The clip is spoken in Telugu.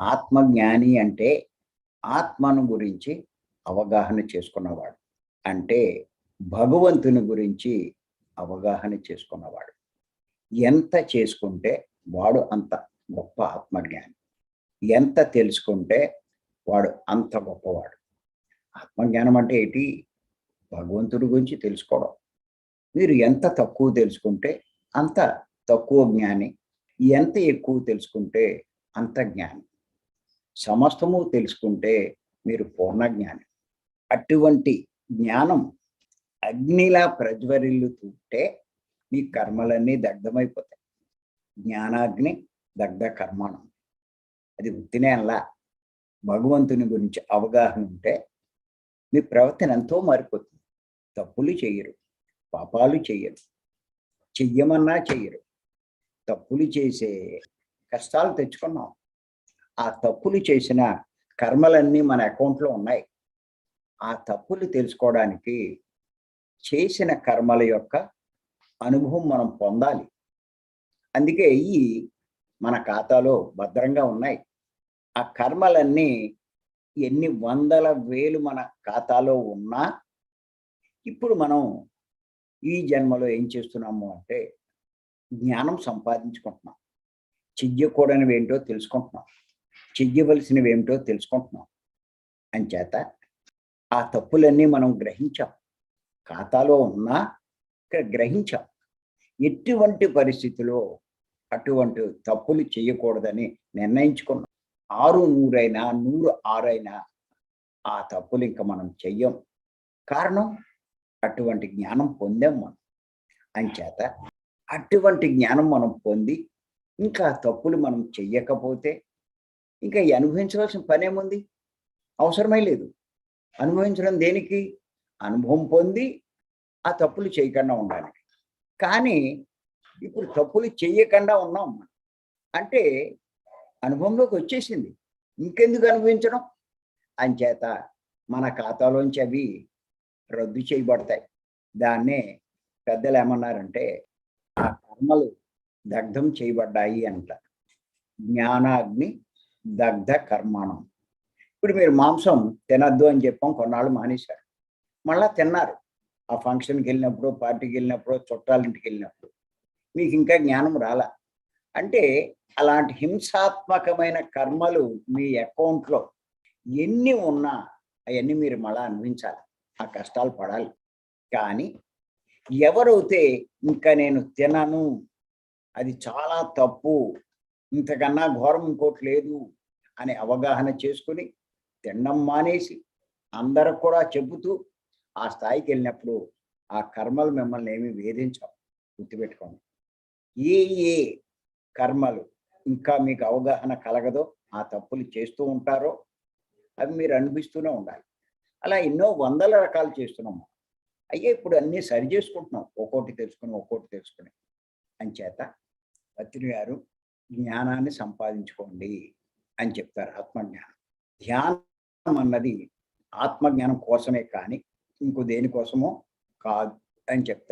ఆత్మజ్ఞాని అంటే ఆత్మను గురించి అవగాహన చేసుకున్నవాడు. అంటే భగవంతుని గురించి అవగాహన చేసుకున్నవాడు. ఎంత చేసుకుంటే వాడు అంత గొప్ప ఆత్మజ్ఞాని. ఎంత తెలుసుకుంటే వాడు అంత గొప్పవాడు. ఆత్మజ్ఞానం అంటే ఏంటి? భగవంతుడి గురించి తెలుసుకోవడం. మీరు ఎంత తక్కువ తెలుసుకుంటే అంత తక్కువ జ్ఞాని. ఎంత ఎక్కువ తెలుసుకుంటే అంత జ్ఞాని. సమస్తము తెలుసుకుంటే మీరు పూర్ణ జ్ఞాని అటువంటి జ్ఞానం అగ్నిలా ప్రజ్వరిల్లుతుంటే మీ కర్మలన్నీ దగ్ధమైపోతాయి. జ్ఞానాగ్ని దగ్ధ కర్మణం. అది ఉత్తినే అలా భగవంతుని గురించి అవగాహన ఉంటే మీ ప్రవర్తన ఎంతో మారిపోతుంది. తప్పులు చేయరు పాపాలు చేయరు చెయ్యమన్నా చెయ్యరు తప్పులు చేసే కష్టాలు తెచ్చుకున్నాం. ఆ తప్పులు చేసిన కర్మలన్నీ మన అకౌంట్లో ఉన్నాయి. ఆ తప్పులు తెలుసుకోవడానికి చేసిన కర్మల యొక్క అనుభవం మనం పొందాలి. అందుకే ఈ మన ఖాతాలో భద్రంగా ఉన్నాయి. ఆ కర్మలన్నీ ఎన్ని వందల వేలు మన ఖాతాలో ఉన్నా ఇప్పుడు మనం ఈ జన్మలో ఏం చేస్తున్నాము అంటే జ్ఞానం సంపాదించుకుంటున్నాం. చెయ్యకూడనివి ఏంటో తెలుసుకుంటున్నాం. చెయ్యవలసినవి ఏమిటో తెలుసుకుంటున్నాం. అంచేత ఆ తప్పులన్నీ మనం గ్రహించాం. ఖాతాలో ఉన్నా ఇక్కడ గ్రహించాం. ఎటువంటి పరిస్థితిలో అటువంటి తప్పులు చేయకూడదని నిర్ణయించుకున్నాం. ఆరు నూరైనా నూరు ఆరైనా ఆ తప్పులు ఇంకా మనం చెయ్యం. కారణం? అటువంటి జ్ఞానం పొందాం మనం. అంచేత అటువంటి జ్ఞానం మనం పొంది ఇంకా తప్పులు మనం చెయ్యకపోతే ఇంకా అనుభవించవలసిన పనేముంది? అవసరమే లేదు. అనుభవించడం దేనికి? అనుభవం పొంది ఆ తప్పులు చేయకుండా ఉండడానికి. కానీ ఇప్పుడు తప్పులు చేయకుండా ఉన్నాం మనం. అంటే అనుభవంలోకి వచ్చేసింది. ఇంకెందుకు అనుభవించడం? అంచేత మన ఖాతాలోంచి అవి రద్దు చేయబడతాయి. దాన్నే పెద్దలు ఏమన్నారంటే ఆ కర్మలు దగ్ధం చేయబడ్డాయి అంట. జ్ఞానాగ్ని దగ్ధ కర్మాణం. ఇప్పుడు మీరు మాంసం తినద్దు అని చెప్పాం కొన్నాళ్ళు మానేశారు. మళ్ళా తిన్నారు. ఆ ఫంక్షన్కి వెళ్ళినప్పుడు పార్టీకి వెళ్ళినప్పుడు చుట్టాలింటికి వెళ్ళినప్పుడు. మీకు ఇంకా జ్ఞానం రాలా? అంటే అలాంటి హింసాత్మకమైన కర్మలు మీ అకౌంట్లో ఎన్ని ఉన్నా అవన్నీ మీరు మళ్ళా అనుభవించాలి ఆ కష్టాలు పడాలి. కానీ ఎవరైతే ఇంకా నేను తినను అది చాలా తప్పు. ఇంతకన్నా ఘోరం ఇంకోటి లేదు. అని అవగాహన చేసుకుని తినడం మానేసి అందరికి కూడా చెబుతూ ఆ స్థాయికి వెళ్ళినప్పుడు ఆ కర్మలు మిమ్మల్ని ఏమి వేధించవు. గుర్తుపెట్టుకోండి. ఏ ఏ కర్మలు ఇంకా మీకు అవగాహన కలగదో ఆ తప్పులు చేస్తూ ఉంటారో అవి మీరు అనిపిస్తూనే ఉండాలి. అలా ఎన్నో వందల రకాలు చేస్తున్నాము. అయ్యే ఇప్పుడు అన్నీ సరి చేసుకుంటున్నాం. ఒక్కోటి తెలుసుకుని ఒక్కోటి తెలుసుకుని. అంచేత పత్రి గారు జ్ఞానాన్ని సంపాదించుకోండి. అని చెప్తారు ఆత్మజ్ఞానం. ధ్యానం అన్నది ఆత్మజ్ఞానం కోసమే కానీ ఇంకో దేనికోసమో కాదు అని చెప్తారు.